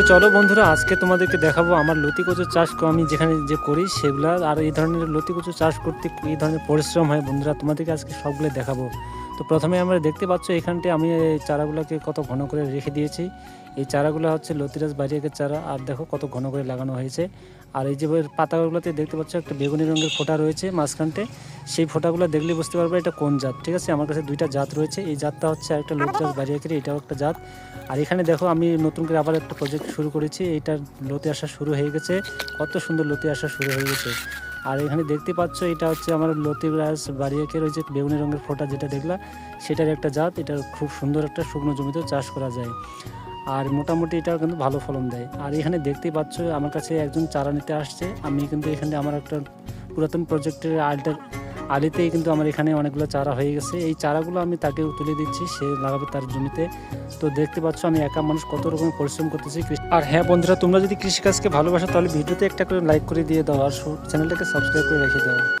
তো চলো বন্ধুরা, আজকে তোমাদেরকে দেখাবো আমার লতি কচু চাষ আমি যেখানে যে করি সেগুলা, আর এই ধরনের লতি কচু চাষ করতে এই ধরনের পরিশ্রম হয় বন্ধুরা, তোমাদেরকে আজকে সবগুলো দেখাবো। তো প্রথমে আমরা দেখতে পাচ্ছ এখানটায় আমি চারাগুলোকে কত ঘন করে রেখে দিয়েছি। এই চারাগুলো হচ্ছে লতিরাজ বাড়িয়াকের চারা, আর দেখো কত ঘন করে লাগানো হয়েছে। আর এই যে পাতাগুলোতে দেখতে পাচ্ছ একটা বেগুনি রঙের ফোঁটা রয়েছে মাঝখানতে সেই ফোঁটাগুলো দেখলে বুঝতে পারবে এটা কোন জাত, ঠিক আছে? আমার কাছে দুইটা জাত রয়েছে। এই জাতটা হচ্ছে একটা লতিরাজ বাড়িয়াকের এটাও একটা জাত। আর এখানে দেখো আমি নতুন করে আবার একটা প্রজেক্ট শুরু করেছি। এইটার লতি আসা শুরু হয়ে গেছে। কত সুন্দর লতি আসা শুরু হয়ে গেছে। আর এখানে দেখতে পাচ্ছ, এটা হচ্ছে আমার লতি গাছ বাড়িয়াকের ওই যে বেগুনি রঙের ফোটা যেটা দেখলাম সেটার একটা জাত। এটা খুব সুন্দর একটা শুকনো জমিতেও চাষ করা যায়। আর মোটামুটি এটাও কিন্তু ভালো ফলন দেয়। আর এখানে দেখতেই পাচ্ছ, আমার কাছে একজন চারা নিতে আসছে। আমি কিন্তু এখানে আমার একটা পুরাতন প্রজেক্টের আলটার আলিতেই কিন্তু আমার এখানে অনেকগুলো চারা হয়ে গেছে। এই চারাগুলো আমি তাকে তুলে দিচ্ছি, সে লাগাবে তার জমিতে। তো দেখতে পাচ্ছ আমি একা মানুষ কত রকমের পরিশ্রম করতেছি আর হ্যাঁ বন্ধুরা, তোমরা যদি কৃষিকাজকে ভালোবাসো তাহলে ভিডিওতে একটা করে লাইক করে দিয়ে দাও, আর চ্যানেলটাকে সাবস্ক্রাইব করে রেখে দাও।